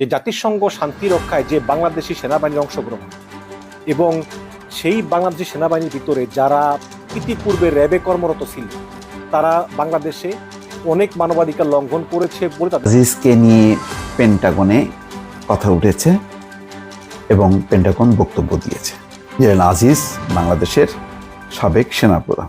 যে জাতিসংঘ শান্তি রক্ষায় যে বাংলাদেশি সেনাবাহিনীর অংশগ্রহণ এবং সেই বাংলাদেশি সেনাবাহিনীর ভিতরে যারা ইতিপূর্বে র্যাবে কর্মরত ছিল, তারা বাংলাদেশে অনেক মানবাধিকার লঙ্ঘন করেছে বলে তাদের আজিজকে নিয়ে পেন্টাগনে কথা উঠেছে এবং পেন্টাগন বক্তব্য দিয়েছে। জেনারেল আজিজ বাংলাদেশের সাবেক সেনাপ্রধান।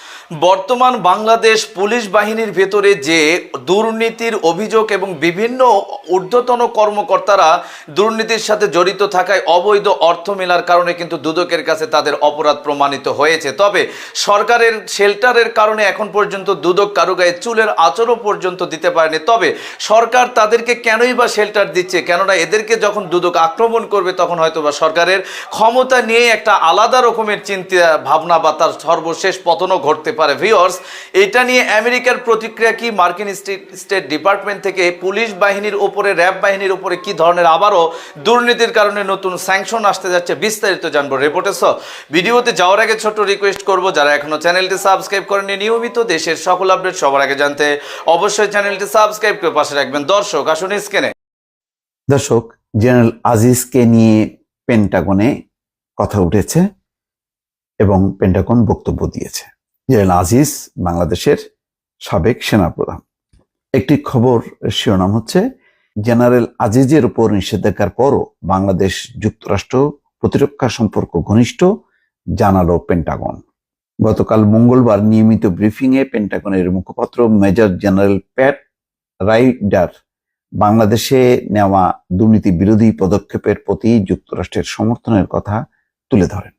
বর্তমান বাংলাদেশ পুলিশ বাহিনীর ভেতরে যে দুর্নীতির অভিযোগ এবং বিভিন্ন ঊর্ধ্বতন কর্মকর্তারা দুর্নীতির সাথে জড়িত থাকায় অবৈধ অর্থ মেলার কারণে কিন্তু দুদকের কাছে তাদের অপরাধ প্রমাণিত হয়েছে। তবে সরকারের শেল্টারের কারণে এখন পর্যন্ত দুদক কারও গায়ে চুলের আচরও পর্যন্ত দিতে পারেনি। তবে সরকার তাদেরকে কেনই বা শেল্টার দিচ্ছে? কেননা এদেরকে যখন দুদক আক্রমণ করবে তখন হয়তো বা সরকারের ক্ষমতা নিয়ে একটা আলাদা রকমের চিন্তা ভাবনা বা তার সর্বশেষ পতনও ঘটতে পারে। ভিওর্স এটা নিয়ে আমেরিকার প্রতিক্রিয়া কি? মার্কিন স্টেট ডিপার্টমেন্ট থেকে পুলিশ বাহিনীর উপরে র্যাব বাহিনীর উপরে কি ধরনের আবারও দুর্নীতির কারণে নতুন স্যাংশন আসতে যাচ্ছে বিস্তারিত জানব রিপোর্টে সহ। ভিডিওতে যাওয়ার আগে ছোট্ট রিকোয়েস্ট করব, যারা এখনও চ্যানেলটি সাবস্ক্রাইব করেনি নিয়মিত দেশের সকল আপডেট সবার আগে জানতে অবশ্যই চ্যানেলটি সাবস্ক্রাইব করে পাশে রাখবেন। দর্শক, আসুন স্ক্রিনে দর্শক, জেনারেল আজিজকে নিয়ে পেন্টাগনে কথা উঠেছে এবং পেন্টাগন বক্তব্য দিয়েছে। জেনারেল আজিজ, বাংলাদেশের সাবেক সেনাপ্রধান। একটি খবর, শিরোনাম হচ্ছে, জেনারেল আজিজের উপর নিষেধাজ্ঞার পরও বাংলাদেশ যুক্তরাষ্ট্র প্রতিরক্ষা সম্পর্ক ঘনিষ্ঠ, জানালো পেন্টাগন। গতকাল মঙ্গলবার নিয়মিত ব্রিফিংয়ে পেন্টাগনের মুখপাত্র মেজর জেনারেল প্যাট রাইডার বাংলাদেশে নেওয়া দুর্নীতি বিরোধী পদক্ষেপের প্রতি যুক্তরাষ্ট্রের সমর্থনের কথা তুলে ধরেন।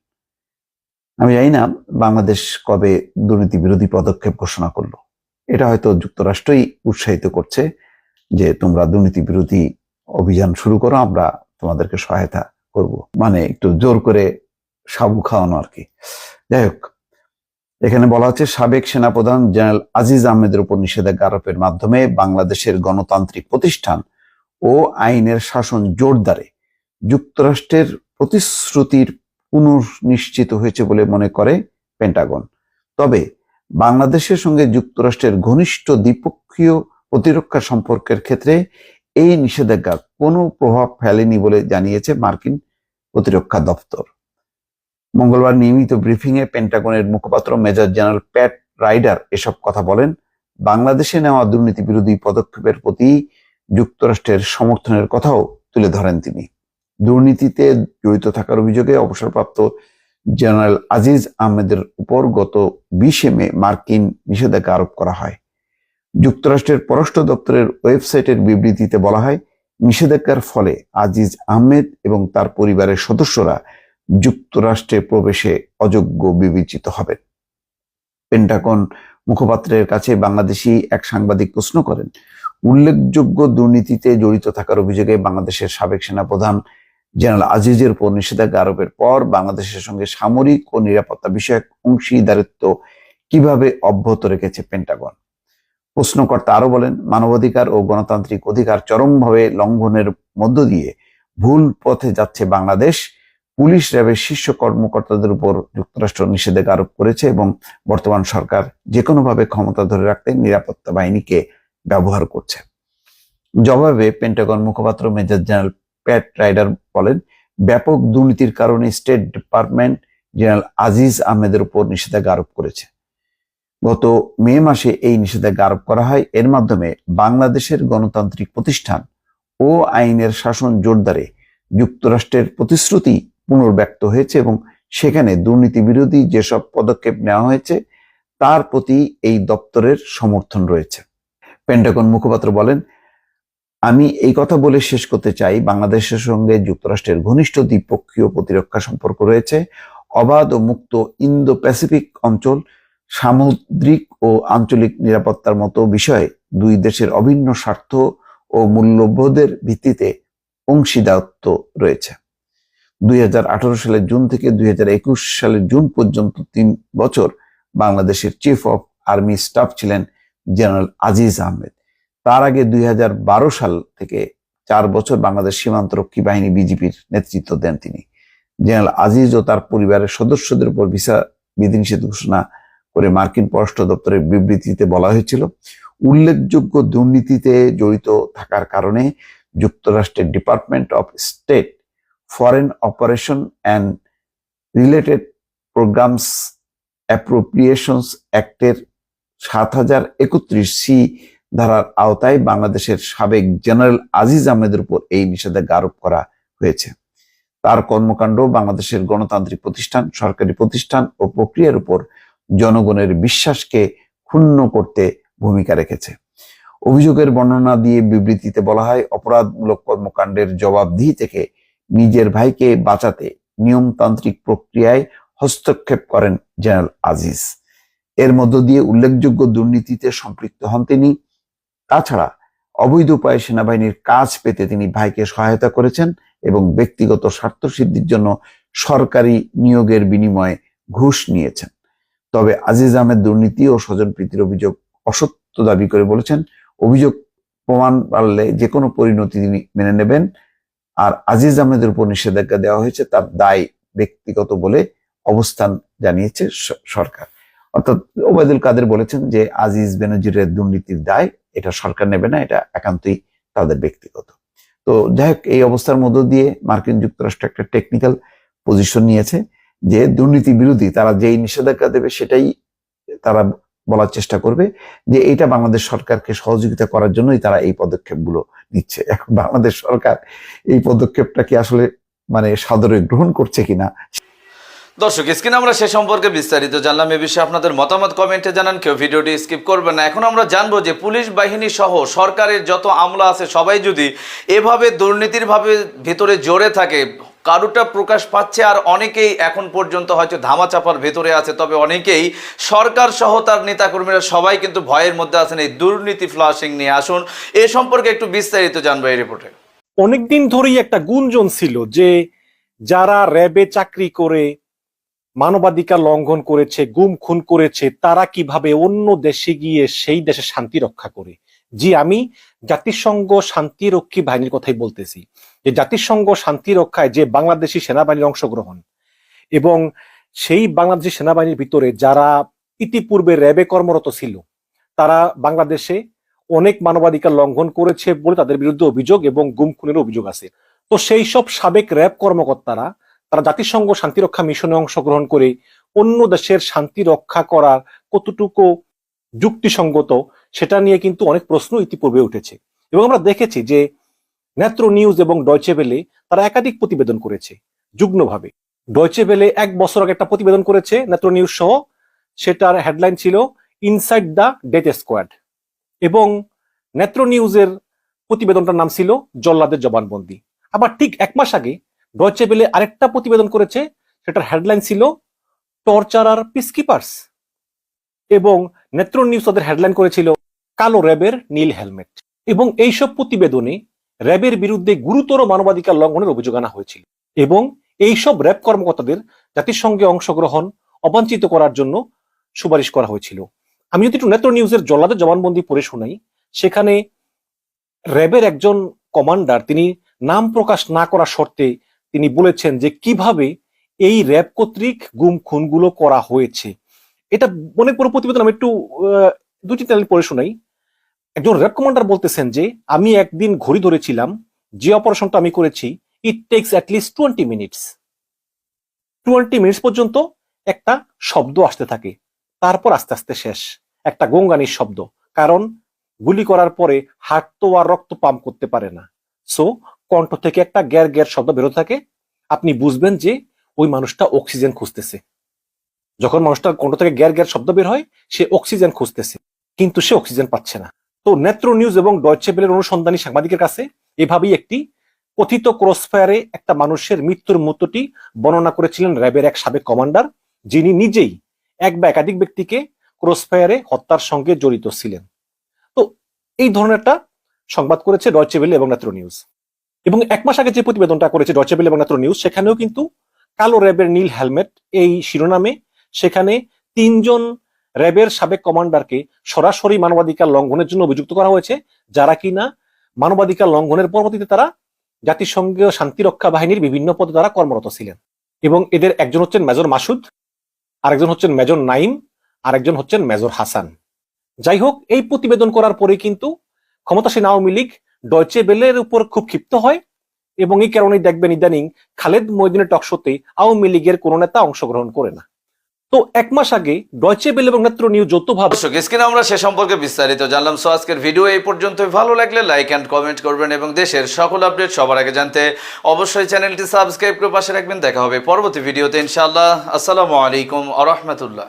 আমি জানি না বাংলাদেশ কবে দুর্নীতি বিরোধী পদক্ষেপ ঘোষণা করল। এটা হয়তো যুক্তরাষ্ট্রই উৎসাহিত করছে যে তোমরা দুর্নীতি বিরোধী অভিযান শুরু করো, আমরা তোমাদেরকে সহায়তা করব। মানে একটু জোর করে সাবু খাওয়ানো আর কি। যাই হোক, এখানে বলা হচ্ছে সাবেক সেনাপ্রধান জেনারেল আজিজ আহমেদের উপর নিষেধাজ্ঞা আরোপের মাধ্যমে বাংলাদেশের গণতান্ত্রিক প্রতিষ্ঠান ও আইনের শাসন জোরদারে যুক্তরাষ্ট্রের প্রতিশ্রুতির পুনর্নিশ্চিত হয়েছে বলে মনে করে পেন্টাগন তবে বাংলাদেশের সঙ্গে যুক্তরাষ্ট্রের ঘনিষ্ঠ দ্বিপক্ষীয় প্রতিরক্ষা সম্পর্কের ক্ষেত্রে এই নিষেধাজ্ঞা কোনো প্রভাব ফেলেনি বলে জানিয়েছে মার্কিন প্রতিরক্ষা দপ্তর। মঙ্গলবার নিয়মিত ব্রিফিংয়ে পেন্টাগনের মুখপাত্র মেজর জেনারেল প্যাট রাইডার এসব কথা বলেন। বাংলাদেশে নেওয়া দুর্নীতি বিরোধী পদক্ষেপের প্রতি যুক্তরাষ্ট্রের সমর্থনের কথাও তুলে ধরেন তিনি। দুর্নীতিতে জড়িত থাকার অভিযোগে অবসরপ্রাপ্ত জেনারেল আজিজ আহমেদের উপর গত বিশে মে মার্কিন নিষেধাজ্ঞা আরোপ করা হয়। যুক্তরাষ্ট্রের পররাষ্ট্র দপ্তরের ওয়েবসাইটের বিবৃতিতে বলা হয়, নিষেধাজ্ঞার ফলে আজিজ আহমেদ এবং তার পরিবারের সদস্যরা যুক্তরাষ্ট্রে প্রবেশে অযোগ্য বিবেচিত হবেন। পেন্টাগন মুখপাত্রের কাছে বাংলাদেশি এক সাংবাদিক প্রশ্ন করেন, উল্লেখযোগ্য দুর্নীতিতে জড়িত থাকার অভিযোগে বাংলাদেশের সাবেক সেনাপ্রধান জেনারেল আজিজের উপর নিষেধাজ্ঞা আরোপের পর বাংলাদেশের সঙ্গে সামরিক ও নিরাপত্তা বিষয়ক অংশীদারিত্ব কীভাবে অব্যাহত রেখেছে পেন্টাগন? প্রশ্নকর্তা আরও বলেন, মানবাধিকার ও গণতান্ত্রিক অধিকার চরমভাবে লঙ্ঘনের মধ্য দিয়ে ভুল পথে যাচ্ছে বাংলাদেশ। পুলিশ র্যাবের শীর্ষ কর্মকর্তাদের উপর যুক্তরাষ্ট্র নিষেধাজ্ঞা আরোপ করেছে এবং বর্তমান সরকার যে কোনোভাবে ক্ষমতা ধরে রাখতে নিরাপত্তা বাহিনীকে ব্যবহার করছে। জবাবে পেন্টাগন মুখপাত্র মেজর জেনারেল প্যাট রাইডার বলেন, ব্যাপক দুর্নীতির কারণে স্টেট ডিপার্টমেন্ট জেনারেল আজিজ আহমেদের উপর নিষেধাজ্ঞা আরোপ করেছে। গত মে মাসে এই নিষেধাজ্ঞা আরোপ করা হয়। এর মাধ্যমে বাংলাদেশের গণতান্ত্রিক প্রতিষ্ঠান ও আইনের শাসন জোরদারে যুক্তরাষ্ট্রের প্রতিশ্রুতি পুনর্ব্যক্ত হয়েছে এবং সেখানে দুর্নীতি বিরোধী যেসব পদক্ষেপ নেওয়া হয়েছে, তার প্রতি এই দপ্তরের সমর্থন রয়েছে। পেন্টাগন মুখপাত্র বলেন আমি এই কথা বলে শেষ করতে চাই। বাংলাদেশের সঙ্গে যুক্তরাষ্ট্রের ঘনিষ্ঠ দ্বিপক্ষীয় প্রতিরক্ষা সম্পর্ক রয়েছে। অবাধ ও মুক্ত ইন্দো প্যাসিফিক অঞ্চল, সামুদ্রিক ও আঞ্চলিক নিরাপত্তার মতো বিষয়ে দুই দেশের অভিন্ন স্বার্থ ও মূল্যবোধের ভিত্তিতে অংশীদারত্ব রয়েছে। দুই হাজার আঠারো সালের জুন থেকে দুই হাজার একুশ সালের জুন পর্যন্ত তিন বছর বাংলাদেশের চিফ অফ আর্মি স্টাফ ছিলেন জেনারেল আজিজ আহমেদ তার আগে দুই হাজার বারো সাল থেকে চার বছর বাংলাদেশ সীমান্তরক্ষী বাহিনী বিজিপির নেতৃত্ব দেন তিনি। জেনারেল আজিজ ও তার পরিবারের সদস্যদের উপর ভিসা বিধিনিষেধ ঘোষণা করে মার্কিন পররাষ্ট্র দপ্তরের বিবৃতিতে বলা হয়েছিল, উল্লেখযোগ্য দুর্নীতিতে জড়িত থাকার কারণে যুক্তরাষ্ট্রের department of state foreign operation and related programs appropriations অ্যাক্টের সাত হাজার একত্রিশ সি ধারার আওতায় বাংলাদেশের সাবেক জেনারেল আজিজ আহমেদের উপর এই নিষেধাজ্ঞা আরোপ করা হয়েছে। তার কর্মকাণ্ড বাংলাদেশের গণতান্ত্রিক প্রতিষ্ঠান, সরকারি প্রতিষ্ঠান ও প্রক্রিয়ার উপর জনগণের বিশ্বাসকে ক্ষুণ্ণ করতে ভূমিকা রেখেছে। অভিযোগের বর্ণনা দিয়ে বিবৃতিতে বলা হয়, অপরাধমূলক কর্মকাণ্ডের জবাবদিহি থেকে নিজের ভাইকে বাঁচাতে নিয়মতান্ত্রিক প্রক্রিয়ায় হস্তক্ষেপ করেন জেনারেল আজিজ। এর মধ্য দিয়ে উল্লেখযোগ্য দুর্নীতিতে সম্পৃক্ত হন তিনি। তাছাড়া অবৈধ উপায়ে সেনাবাহিনীর কাজ পেতে তিনি ভাইকে সহায়তা করেছেন এবং ব্যক্তিগত স্বার্থ সিদ্ধির জন্য সরকারি নিয়োগের বিনিময়ে ঘুষ নিয়েছেন। তবে আজিজ আহমেদ দুর্নীতি ও স্বজনপ্রীতির অভিযোগ অসত্য দাবি করে বলেছেন, অভিযোগ প্রমাণ পারলে যে কোনো পরিণতি তিনি মেনে নেবেন। আর আজিজ আহমেদের উপর নিষেধাজ্ঞা দেওয়া হয়েছে, তার দায় ব্যক্তিগত বলে অবস্থান জানিয়েছে সরকার। অর্থাৎ ওবায়দুল কাদের বলেছেন যে আজিজ বেনজিরের দুর্নীতির দায় এটা সরকার নেবে না, এটা একান্তই তাদের ব্যক্তিগত। তো যাই হোক, এই অবস্থার মধ্য দিয়ে মার্কিন যুক্তরাষ্ট্র একটা টেকনিক্যাল পজিশন নিয়েছে যে দুর্নীতি বিরোধী, তারা যেই নিষেধাজ্ঞা দেবে সেটাই তারা বলার চেষ্টা করবে যে এটা বাংলাদেশ সরকারকে সহযোগিতা করার জন্যই তারা এই পদক্ষেপগুলো নিচ্ছে। এখন বাংলাদেশ সরকার এই পদক্ষেপটা কি আসলে মানে সাদরে গ্রহণ করছে কিনা দর্শক, স্ক্রিনে আমরা সে সম্পর্কে বিস্তারিত জানলাম। এ বিষয়ে আপনাদের মতামত কমেন্টে জানান, কেউ ভিডিওটি স্কিপ করবেন না। এখন আমরা জানব যে পুলিশ বাহিনী সহ সরকারের যত আমলা আছে, সবাই যদি এভাবে দুর্নীতির ভাবে ভিতরে জোরে থাকে, কারুটা প্রকাশ পাচ্ছে আর অনেকেই এখন পর্যন্ত হয়তো ধামাচাপার ভেতরে আছে, তবে অনেকেই সরকার সহ তার নেতাকর্মীরা সবাই কিন্তু ভয়ের মধ্যে আছেন। এই দুর্নীতি ফ্লাশিং নিয়ে আসুন, এ সম্পর্কে একটু বিস্তারিত জানব এই রিপোর্টে। অনেকদিন ধরেই একটা গুঞ্জন ছিল যে যারা র্যাবে চাকরি করে মানবাধিকার লঙ্ঘন করেছে, গুম, খুন করেছে, তারা কীভাবে অন্য দেশে গিয়ে সেই দেশে শান্তি রক্ষা করে? জি, আমি জাতিসংঘ শান্তিরক্ষী বাহিনীর কথাই বলতেছি। যে জাতিসংঘ শান্তি রক্ষায় যে বাংলাদেশি সেনাবাহিনীর অংশগ্রহণ এবং সেই বাংলাদেশি সেনাবাহিনীর ভিতরে যারা ইতিপূর্বে র্যাবে কর্মরত ছিল, তারা বাংলাদেশে অনেক মানবাধিকার লঙ্ঘন করেছে বলে তাদের বিরুদ্ধে অভিযোগ এবং গুম, খুনের অভিযোগ আছে। তো সেই সব সাবেক র্যাব কর্মকর্তারা তারা জাতিসংঘ শান্তিরক্ষা মিশনে অংশগ্রহণ করে অন্য দেশের শান্তি রক্ষা করার কতটুকু যুক্তিসঙ্গত সেটা নিয়ে কিন্তু অনেক প্রশ্ন ইতিপূর্বে উঠেছে। এবং আমরা দেখেছি যে নেত্র নিউজ এবং ডয়চে বেলে তারা একাধিক প্রতিবেদন করেছে, যুগ্মভাবে। ডয়চে বেলে এক বছর আগে একটা প্রতিবেদন করেছে নেত্র নিউজ সহ, সেটার হেডলাইন ছিল ইনসাইড দ্য ডেথ স্কোয়াড। এবং নেত্র নিউজের প্রতিবেদনটার নাম ছিল জল্লাদের জবানবন্দি। আবার ঠিক এক মাস আগে ডয়চে বেলে আরেকটা প্রতিবেদন করেছে, সেটার হেডলাইন ছিল টর্চারার পিসকিপার্স এবং নেত্র নিউজ তাদের হেডলাইন করেছিল, কালো র্যাবের নীল হেলমেট এবং এইসব প্রতিবেদনে র্যাবের বিরুদ্ধে গুরুতর মানবাধিকার লঙ্ঘনের অভিযোগ আনা হয়েছিল। এবং এইসব র্যাব কর্মকর্তাদের জাতিসংঘে অংশগ্রহণ অবাঞ্ছিত করার জন্য সুপারিশ করা হয়েছিল। আমি যদি একটু নেত্র নিউজের জল্লাদের জবানবন্দি পড়ে শোনাই, সেখানে র্যাবের একজন কমান্ডার, তিনি নাম প্রকাশ না করা শর্তে তিনি বলেছেন যে কীভাবে এই র্যাব কর্তৃক গুম খুনগুলো করা হয়েছে। এটা অনেক বড় প্রতিবেদন আমি একটু দুটি চ্যানেল পড়ে শোনাই। একজন র্যাব কমান্ডার বলতেছেন যে, আমি একদিন ঘড়ি ধরেছিলাম, যে অপারেশনটা আমি করেছি it takes at least twenty minutes twenty minutes পর্যন্ত একটা শব্দ আসতে থাকে। তারপর আস্তে আস্তে শেষ। একটা গঙ্গানির শব্দ। কারণ গুলি করার পরে হার্ট তো আর রক্ত পাম্প করতে পারে না। সো কণ্ঠ থেকে একটা গ্যার গ্যার শব্দ বেরোতে থাকে, আপনি বুঝবেন যে ওই মানুষটা অক্সিজেন খুঁজতেছে। যখন মানুষটার কণ্ঠ থেকে গ্যার গ্যার শব্দ বের হয়, সে অক্সিজেন খুঁজতেছে, কিন্তু সে অক্সিজেন পাচ্ছে না। তো নেত্র নিউজ এবং ডয়চে বেলের অনুসন্ধানী সাংবাদিকের কাছে এভাবেই একটি কথিত ক্রসফায়ারে একটা মানুষের মৃত্যুর মুহূর্তটি বর্ণনা করেছিলেন র্যাবের এক সাবেক কমান্ডার, যিনি নিজেই এক বা একাধিক ব্যক্তিকে ক্রসফায়ারে হত্যার সঙ্গে জড়িত ছিলেন। তো এই ধরনের একটা সংবাদ করেছে ডয়চে বেলে এবং নেত্র নিউজ। এবং এক মাস আগে যে প্রতিবেদনটা করেছে ডয়চে বেলে এবং নেত্র নিউজ সেখানেও কিন্তু কালো র্যাবের নীল হেলমেট এই শিরোনামে সেখানে তিনজন র্যাবের সাবেক কমান্ডারকে সরাসরি মানবাধিকার লঙ্ঘনের জন্য অভিযুক্ত করা হয়েছে, যারা কিনা মানবাধিকার লঙ্ঘনের পরবর্তীতে তারা জাতিসংঘীয় শান্তিরক্ষা বাহিনীর বিভিন্ন পদে তারা কর্মরত ছিলেন। এবং এদের একজন হচ্ছেন মেজর মাসুদ, আরেকজন হচ্ছেন মেজর নাইম, আরেকজন হচ্ছেন মেজর হাসান। যাই হোক, এই প্রতিবেদন করার পরে কিন্তু ক্ষমতাসীন আওয়ামী লীগ ডয়চে বেলের উপর খুব ক্ষিপ্ত হয় এবং এই কারণেই দেখবেন ইদানিং খালেদ মহিদিনের টকশোতে আওয়ামী লীগের কোন নেতা অংশগ্রহণ করে না। তো এক মাস আগে ডয়চে বেল এবং নেত্র নিউ যৌথভাবে স্ক্রিনে আমরা সে সম্পর্কে বিস্তারিত জানলাম। সো আজকের ভিডিও এই পর্যন্তই। ভালো লাগলে লাইক অ্যান্ড কমেন্ট করবেন এবং দেশের সকল আপডেট সবার আগে জানতে অবশ্যই চ্যানেলটি সাবস্ক্রাইব করে পাশে রাখবেন। দেখা হবে পরবর্তী ভিডিওতে ইনশাআল্লাহ। আসসালামু আলাইকুম আ রহমতুল্লাহ।